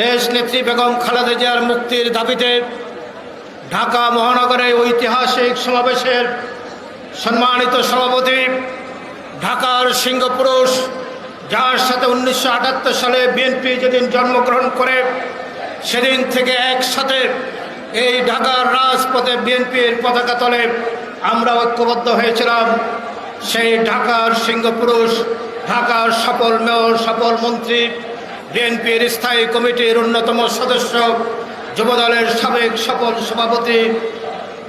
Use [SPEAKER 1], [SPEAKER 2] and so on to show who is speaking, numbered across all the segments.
[SPEAKER 1] দেশ নেত্রী বেগম খালেদা জিয়ার মুক্তির দাবিতে ঢাকা মহানগরে ঐতিহাসিক সমাবেশের সম্মানিত সভাপতি ঢাকার সিংহপুরুষ, যার সাথে উনিশশো আটাত্তর সালে বিএনপি যেদিন জন্মগ্রহণ করে, সেদিন থেকে একসাথে এই ঢাকার রাজপথে বিএনপির পতাকা তলে আমরা ঐক্যবদ্ধ হয়েছিলাম। সেই ঢাকার সিংহপুরুষ, ঢাকার সফল মেয়র, সফল মন্ত্রী বিএনপির স্থায়ী কমিটির অন্যতম সদস্য যুবদলের সাবেক সফল সভাপতি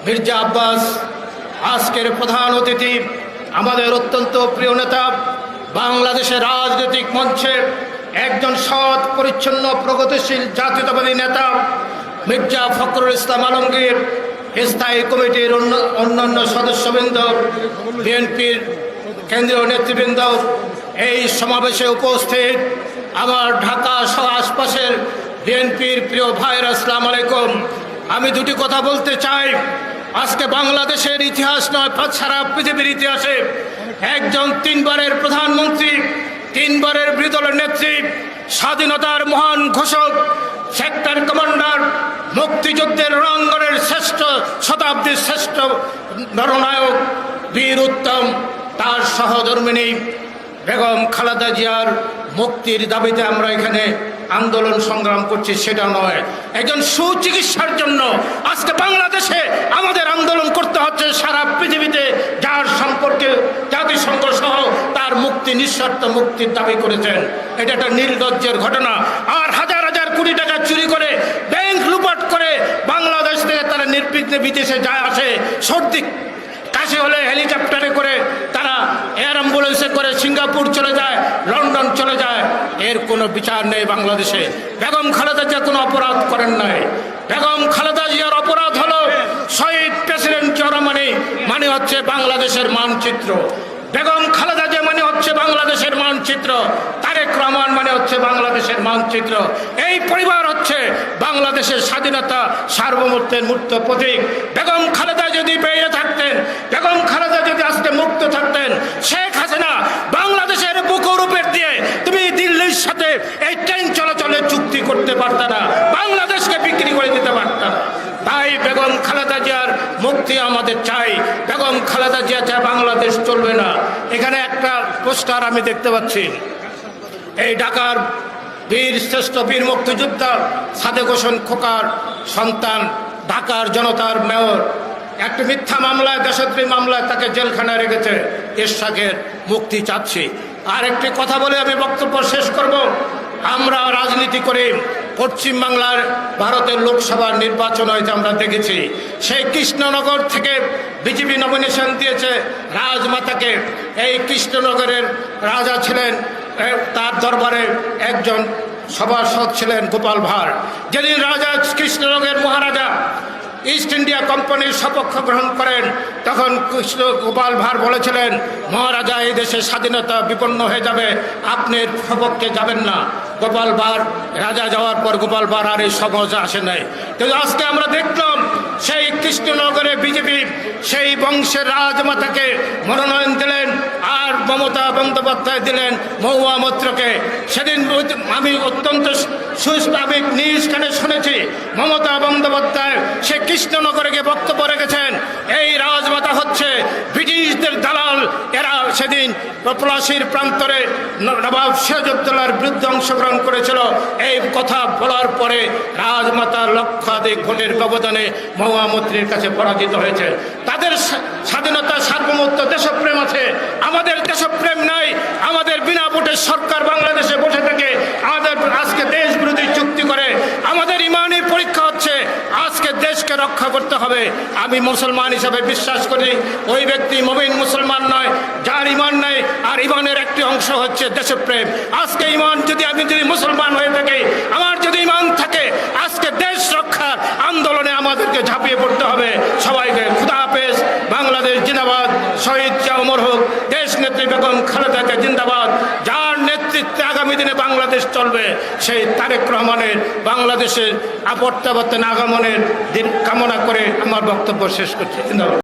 [SPEAKER 1] মির্জা আব্বাস। আজকের প্রধান অতিথি আমাদের অত্যন্ত প্রিয় নেতা বাংলাদেশের রাজনৈতিক মঞ্চে একজন সৎ, পরিচ্ছন্ন, প্রগতিশীল জাতীয়তাবাদী নেতা মির্জা ফখরুল ইসলাম আলমগীর, স্থায়ী কমিটির অন্য অন্যান্য সদস্যবৃন্দ, বিএনপির কেন্দ্রীয় নেতৃবৃন্দ এই সমাবেশে উপস্থিত। আমার ঢাকা সহ আশপাশের বিএনপির প্রিয় ভাইয়ের আসসালাম আলাইকুম। আমি দুটি কথা বলতে চাই। আজকে বাংলাদেশের ইতিহাস নয় সারা পৃথিবীর ইতিহাসে একজন তিনবারের প্রধানমন্ত্রী, তিনবারের বিরোধী নেত্রী, স্বাধীনতার মহান ঘোষক সেক্টর কমান্ডার মুক্তিযুদ্ধের রণাঙ্গনের শ্রেষ্ঠ, শতাব্দীর শ্রেষ্ঠ নরনায়ক বীর উত্তম, তার সহধর্মিনী বেগম খালেদা জিয়ার মুক্তির দাবিতে আমরা এখানে আন্দোলন সংগ্রাম করছি, সেটা নয়। একজন সুচিকিৎসার জন্য আজকে বাংলাদেশে আমাদের আন্দোলন করতে হচ্ছে সারা পৃথিবীতে, যার সম্পর্কে জাতিসংঘ সহ তার মুক্তি, নিঃশর্ত মুক্তির দাবি করেছেন। এটা একটা নির্লজ্জের ঘটনা। আর হাজার হাজার কোটি টাকা চুরি করে, ব্যাংক লুপাট করে বাংলাদেশ থেকে তারা নির্বিঘ্নে বিদেশে যায়, আসে। সর্দি কাশি হলে হেলিকপ্টারে করে তারা এয়ার অ্যাম্বুলেন্সে করে সিঙ্গাপুর চলে যায়, লন্ডন চলে যায়। এর কোনো বিচার নেই বাংলাদেশে। বেগম খালেদা জিয়া কোনো অপরাধ করেন নাই। বেগম খালেদা জিয়ার অপরাধ হলো শহীদ প্রেসিডেন্ট জিয়া মানে মানে হচ্ছে বাংলাদেশের মানচিত্র। বেগম খালেদা জিয়া মানে হচ্ছে বাংলাদেশের মানচিত্র। তারেক রহমান মানে হচ্ছে বাংলাদেশের মানচিত্র। এই পরিবার হচ্ছে বাংলাদেশের স্বাধীনতা সার্বভৌমত্বের মূর্ত প্রতীক। বেগম খালেদা যদি বেঁচে থাকতেন, বেগম খালেদা যদি আজকে মুক্ত থাকতেন, শেখ হাসিনা বাংলাদেশের বুকুরূপের দিয়ে তুমি দিল্লির সাথে এই ট্রেন চলাচলে চুক্তি করতে পারত না, বাংলাদেশকে বিক্রি করে দিতে পারত না। তাই বেগম খালেদা জিয়ার মুক্তি আমাদের চাই। বেগম খালেদা জিয়া চায় বাংলাদেশ চলবে না। এখানে একটা পোস্টার আমি দেখতে পাচ্ছি। এই ঢাকার বীর শ্রেষ্ঠ বীর মুক্তিযোদ্ধা সাদেক হোসেন খোকার সন্তান, ঢাকার জনতার মেয়র। একটি মিথ্যা মামলায় দেশত্রী মামলায় তাকে জেলখানায় রেখেছে এরশাকের মুক্তি চাচ্ছি। আর একটি কথা বলে আমি বক্তব্য শেষ করব। আমরা রাজনীতি করে পশ্চিমবাংলার ভারতের লোকসভার নির্বাচন হয়েছে আমরা দেখেছি। সেই কৃষ্ণনগর থেকে বিজেপি নমিনেশন দিয়েছে রাজমাতাকে। এই কৃষ্ণনগরের রাজা ছিলেন তার দরবারে একজন সভাসদ ছিলেন গোপাল ভাঁড় যেদিন রাজা কৃষ্ণনগরের মহারাজা ইস্ট ইন্ডিয়া কোম্পানির সপক্ষ গ্রহণ করেন। তখন কৃষ্ণ গোপাল ভাঁড় বলেছিলেন, মহারাজা, এই দেশের স্বাধীনতা বিপন্ন হয়ে যাবে, আপনি সপক্ষে যাবেন না। গোপাল ভাঁড় রাজা যাওয়ার পর গোপাল ভাঁড় আর এই সমাজে আসে নাই। কিন্তু আজকে আমরা দেখলাম, সেই কৃষ্ণনগরে বিজেপি সেই বংশের রাজমাতাকে আর মমতা বন্দ্যোপাধ্যায় দিলেন মহুয়া মৈত্রকে। সেদিন আমি অত্যন্ত আমি নিজ কানে শুনেছি, মমতা বন্দ্যোপাধ্যায় সে কৃষ্ণনগরে গিয়ে বক্তব্য রেখেছেন, এই রাজমাতা হচ্ছে ব্রিটিশদের দালাল। এরা সেদিন পলাশির প্রান্তরে নবাব সিরাজউদ্দৌলার বিরুদ্ধে অংশগ্রহণ করেছিল। এই কথা বলার পরে রাজমাতা লক্ষাধিক ভোটের ব্যবধানে মহুয়া মৈত্রীর কাছে পরাজিত হয়েছে। তাদের স্বাধীনতা সার্বভৌমত্ব দেশপ্রেম আমাদের দেশপ্রেম নাই, আমাদের বিনা ভোটের সরকার বাংলাদেশে বসে থাকে আমাদের আজকে দেশ বিরোধী চুক্তি করে, আমাদের ইমানি পরীক্ষা হচ্ছে, আজকে দেশকে রক্ষা করতে হবে। আমি মুসলমান হিসাবে বিশ্বাস করি, ওই ব্যক্তি মমিন মুসলমান নয়, যার ইমান নাই, আর ইমানের একটি অংশ হচ্ছে দেশপ্রেম। আজকে ইমান যদি আমি যদি মুসলমান হয়ে থাকি, আমার যদি ইমান থাকে, আজকে দেশ রক্ষার আন্দোলনে আমাদেরকে ঝাঁপিয়ে পড়তে হবে সবাইকে খুদা হাফেজ বাংলাদেশ জিন্দাবাদ শহীদ জিয়া অমর হোক দেশ নেত্রী বেগম খালেদাকে জিন্দাবাদ যার নেতৃত্বে আগামী দিনে বাংলাদেশ চলবে। সেই তারেক রহমানের বাংলাদেশের আপত্তাবর্তন আগমনের দিন কামনা করে আমার বক্তব্য শেষ করছি। জিন্দাবাদ